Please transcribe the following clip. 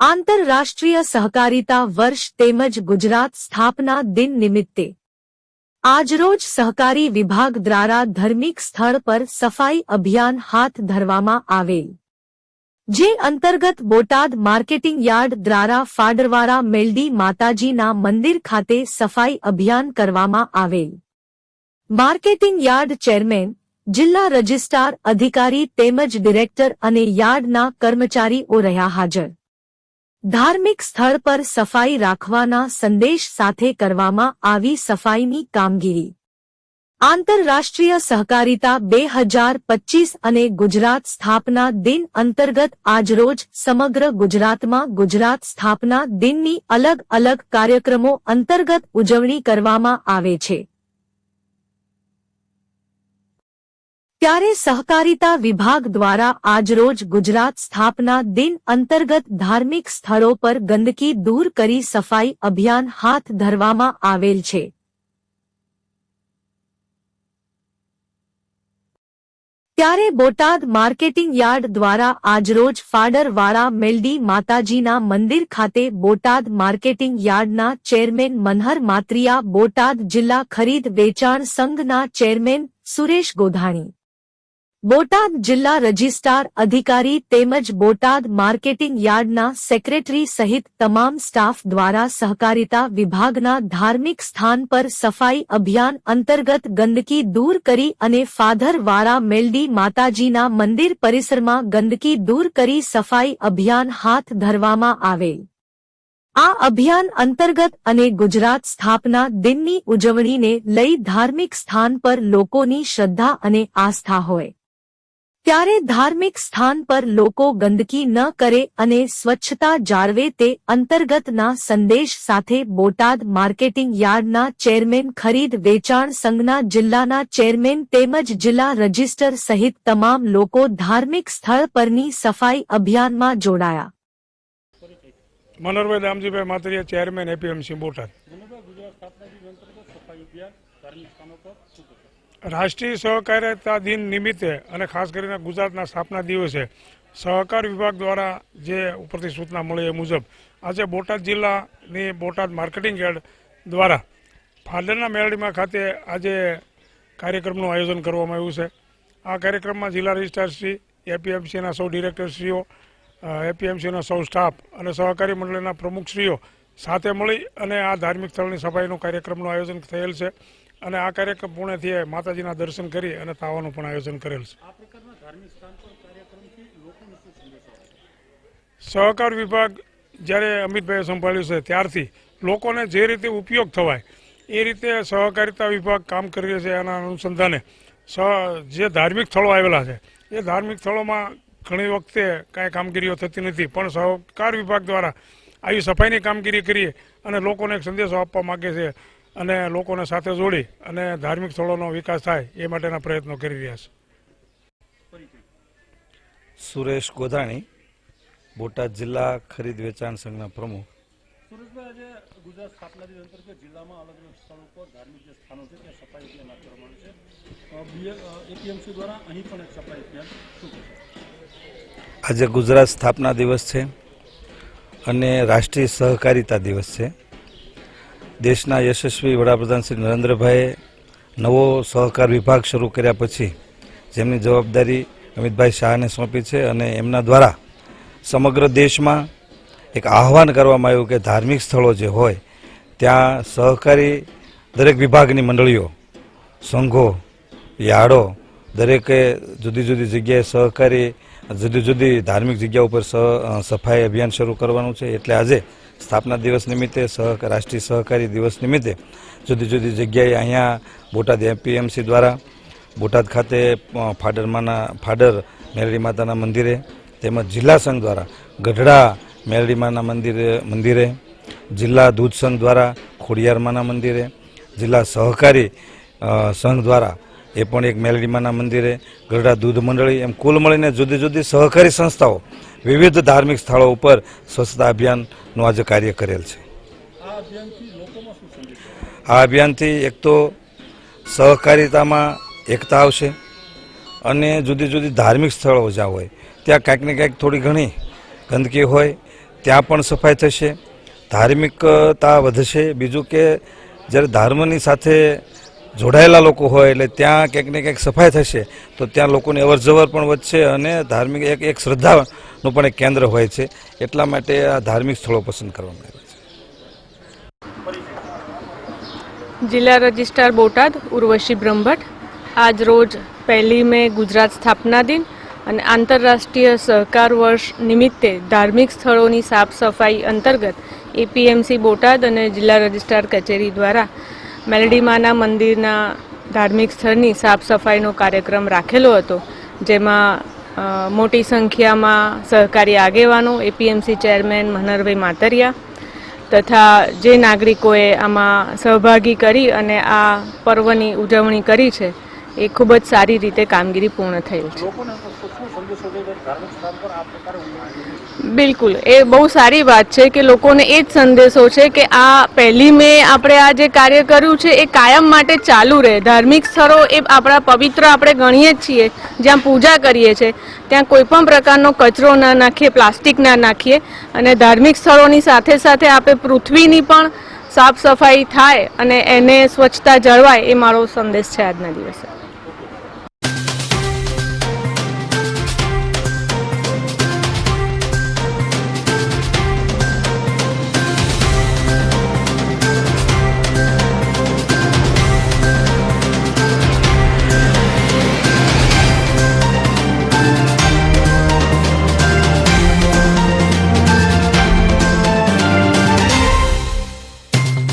આંતરરાષ્ટ્રીય સહકારિતા વર્ષ તેમજ ગુજરાત સ્થાપના દિન નિમિત્તે આજરોજ સહકારી વિભાગ દ્વારા ધાર્મિક સ્થળ પર સફાઈ અભિયાન હાથ ધરવામાં આવેલ, જે અંતર્ગત બોટાદ માર્કેટિંગ યાર્ડ દ્વારા ફાડરવાળા મેલડી માતાજીના મંદિર ખાતે સફાઈ અભિયાન કરવામાં આવેલ. માર્કેટિંગ યાર્ડ ચેરમેન, જિલ્લા રજિસ્ટ્રાર અધિકારી તેમજ ડિરેક્ટર અને યાર્ડના કર્મચારીઓ રહ્યા હાજર. ધાર્મિક સ્થળ પર સફાઈ રાખવાના સંદેશ સાથે કરવામાં આવી સફાઈની કામગીરી. આંતરરાષ્ટ્રીય સહકારિતા બે હજાર પચીસ અને ગુજરાત સ્થાપના દિન અંતર્ગત આજરોજ સમગ્ર ગુજરાતમાં ગુજરાત સ્થાપના દિનની અલગ અલગ કાર્યક્રમો અંતર્ગત ઉજવણી કરવામાં આવે છે. ત્યારે સહકારિતા વિભાગ દ્વારા આજરોજ ગુજરાત સ્થાપના દિન અંતર્ગત ધાર્મિક સ્થળો પર ગંદકી દૂર કરી સફાઈ અભિયાન હાથ ધરવામાં આવેલ છે. ત્યારે બોટાદ માર્કેટિંગ યાર્ડ દ્વારા આજરોજ ફાડરવાળા મેલડી માતાજીના મંદિર ખાતે બોટાદ માર્કેટિંગ યાર્ડના ચેરમેન મનહર માત્રિયા બોટાદ જિલ્લા ખરીદ વેચાણ સંઘના ચેરમેન સુરેશ ગોધાણી બોટાદ જિલ્લા રજિસ્ટ્રાર અધિકારી તેમજ બોટાદ માર્કેટિંગ યાર્ડના સેક્રેટરી સહિત તમામ સ્ટાફ દ્વારા સહકારિતા વિભાગના ધાર્મિક સ્થાન પર સફાઈ અભિયાન અંતર્ગત ગંદકી દૂર કરી અને ફાધરવાળા મેલડી માતાજીના મંદિર પરિસરમાં ગંદકી દૂર કરી સફાઈ અભિયાન હાથ ધરવામાં આવે. આ અભિયાન અંતર્ગત અને ગુજરાત સ્થાપના દિનની ઉજવણીને લઈ ધાર્મિક સ્થાન પર લોકોની શ્રદ્ધા અને આસ્થા હોય. ત્યારે ધાર્મિક સ્થાન પર લોકો ગંદકી ન કરે અને સ્વચ્છતા જાળવે તે અંતર્ગતના સંદેશ સાથે બોટાદ માર્કેટિંગ યાર્ડના ચેરમેન ખરીદ વેચાણ સંઘના જિલ્લાના ચેરમેન તેમજ જિલ્લા રજિસ્ટર સહિત તમામ લોકો ધાર્મિક સ્થળ પરની સફાઈ અભિયાનમાં જોડાયા. Manoharbhai Damjibhai Matariya chairman APMC Botad. રાષ્ટ્રીય સહકારિતા દિન નિમિત્તે અને ખાસ કરીને ગુજરાતના સ્થાપના દિવસે સહકાર વિભાગ દ્વારા જે ઉપરથી સૂચના મળી એ મુજબ આજે બોટાદ જિલ્લાની બોટાદ માર્કેટિંગ યાર્ડ દ્વારા ફાદરના મેળડીમાં ખાતે આજે કાર્યક્રમનું આયોજન કરવામાં આવ્યું છે. આ કાર્યક્રમમાં જિલ્લા રજિસ્ટ્રારશ્રી એપીએમસીના સૌ ડિરેક્ટરશ્રીઓ એપીએમસીના સૌ સ્ટાફ અને સહકારી મંડળના પ્રમુખશ્રીઓ સાથે મળી અને આ ધાર્મિક સ્થળની સફાઈનું કાર્યક્રમનું આયોજન થયેલ છે. અને આ કાર્યક્રમ પૂર્ણથી માતાજીના દર્શન કરી અને તાવાનું પણ આયોજન કરેલ છે. સહકાર વિભાગ જ્યારે અમિતભાઈએ સંભાળ્યું છે ત્યારથી લોકોને જે રીતે ઉપયોગ થવાય એ રીતે સહકારિતા વિભાગ કામ કરી રહ્યો છે એના અનુસંધાને. સહ જે ધાર્મિક સ્થળો આવેલા છે એ ધાર્મિક સ્થળોમાં ઘણી વખતે કાંઈ કામગીરીઓ થતી નથી પણ સહકાર વિભાગ દ્વારા આવી સફાઈની કામગીરી કરીએ અને લોકોને એક સંદેશો આપવા માગે છે. અને લોકોને સાથે જોડી અને ધાર્મિક સ્થળોનો વિકાસ થાય એ માટેના પ્રયત્નો કરી રહ્યા છે. સુરેશ ગોધાણી બોટાદ જિલ્લા ખરીદ વેચાણ સંઘના પ્રમુખ. ગુજરાત સ્થાપના દિવસ અંતર્ગત જિલ્લામાં અલગ અલગ સ્થળો પર ધાર્મિક જે સ્થાનો છે ત્યાં સફાઈ અભિયાન હાથ ધરવામાં છે એપીએમસી દ્વારા અહીં પણ એક સફાઈ અભિયાન શું આજે ગુજરાત સ્થાપના દિવસ છે અને રાષ્ટ્રીય સહકારિતા દિવસ છે. દેશના યશસ્વી વડાપ્રધાન શ્રી નરેન્દ્રભાઈએ નવો સહકાર વિભાગ શરૂ કર્યા પછી જેમની જવાબદારી અમિતભાઈ શાહને સોંપી છે અને એમના દ્વારા સમગ્ર દેશમાં એક આહવાન કરવામાં આવ્યું કે ધાર્મિક સ્થળો જે હોય, ત્યાં સહકારી દરેક વિભાગની મંડળીઓ, સંઘો, યાળો, દરેકે જુદી જુદી જગ્યાએ સહકારી જુદી જુદી ધાર્મિક જગ્યા ઉપર સફાઈ અભિયાન શરૂ કરવાનું છે. એટલે આજે સ્થાપના દિવસ નિમિત્તે રાષ્ટ્રીય સહકારી દિવસ નિમિત્તે જુદી જુદી જગ્યાએ અહીંયા બોટાદ એપીએમસી દ્વારા બોટાદ ખાતે ફાડરમાના ફાડર મેરડી માતાના મંદિરે તેમજ જિલ્લા સંઘ દ્વારા ગઢડા મેલડીમાના મંદિરે મંદિરે, જિલ્લા દૂધ સંઘ દ્વારા ખોડિયારમાના મંદિરે, જિલ્લા સહકારી સંઘ દ્વારા એ પણ એક મેલડીમાના મંદિરે, ગરડા દૂધ મંડળી, એમ કુલ મળીને જુદી જુદી સહકારી સંસ્થાઓ, વિવિધ ધાર્મિક સ્થળો ઉપર સ્વચ્છતા અભિયાનનું આજે કાર્ય કરેલ છે. આ અભિયાનથી એક તો સહકારિતામાં એકતા આવશે અને જુદી જુદી ધાર્મિક સ્થળો જ્યાં હોય, ત્યાં કાંઈક ને કાંઈક થોડી ઘણી ગંદકી હોય, ત્યાં પણ સફાઈ થશે, ધાર્મિકતા વધશે. બીજું કે જ્યારે ધર્મની સાથે જોડાયેલા લોકો હોય એટલે ત્યાં ક્યાંક ને ક્યાંક સફાઈ થશે, તો ત્યાં લોકોની અવરજવર પણ વધશે અને ધાર્મિક એક એક શ્રદ્ધાનું પણ એક કેન્દ્ર હોય છે. એટલા માટે આ ધાર્મિક સ્થળો પસંદ કરવામાં આવ્યા છે. જિલ્લા રજિસ્ટ્રાર બોટાદ, ઉર્વશી બ્રહ્મભટ્ટ. આજ રોજ પહેલી મે ગુજરાત સ્થાપના દિન અને આંતરરાષ્ટ્રીય સહકાર વર્ષ નિમિત્તે ધાર્મિક સ્થળોની સાફ સફાઈ અંતર્ગત એપીએમસી બોટાદ અને જિલ્લા રજિસ્ટ્રાર કચેરી દ્વારા મેલડીમાના મંદિરના ધાર્મિક સ્થળની સાફ સફાઈનો કાર્યક્રમ રાખેલો હતો, જેમાં મોટી સંખ્યામાં સહકારી આગેવાનો, એપીએમસી ચેરમેન મનહરભાઈ માતરિયા તથા જે નાગરિકોએ આમાં સહભાગી કરી અને આ પર્વની ઉજવણી કરી છે એ ખૂબ જ સારી રીતે કામગીરી પૂર્ણ થયેલ છે. બિલકુલ. એ બહુ સારી વાત છે કે લોકોને એ જ સંદેશો છે કે આ પહેલી મે આપણે આ જે કાર્ય કર્યું છે એ કાયમ માટે ચાલુ રહે. ધાર્મિક સ્થળો એ આપણા પવિત્ર આપણે ગણીએ જ છીએ જ્યાં પૂજા કરીએ છીએ ત્યાં કોઈ પણ પ્રકારનો કચરો ના નાખીએ પ્લાસ્ટિક ના નાખીએ અને ધાર્મિક સ્થળોની સાથે સાથે આપણે પૃથ્વીની પણ સાફ સફાઈ થાય અને એને સ્વચ્છતા જળવાય એ મારો સંદેશ છે આજના દિવસે.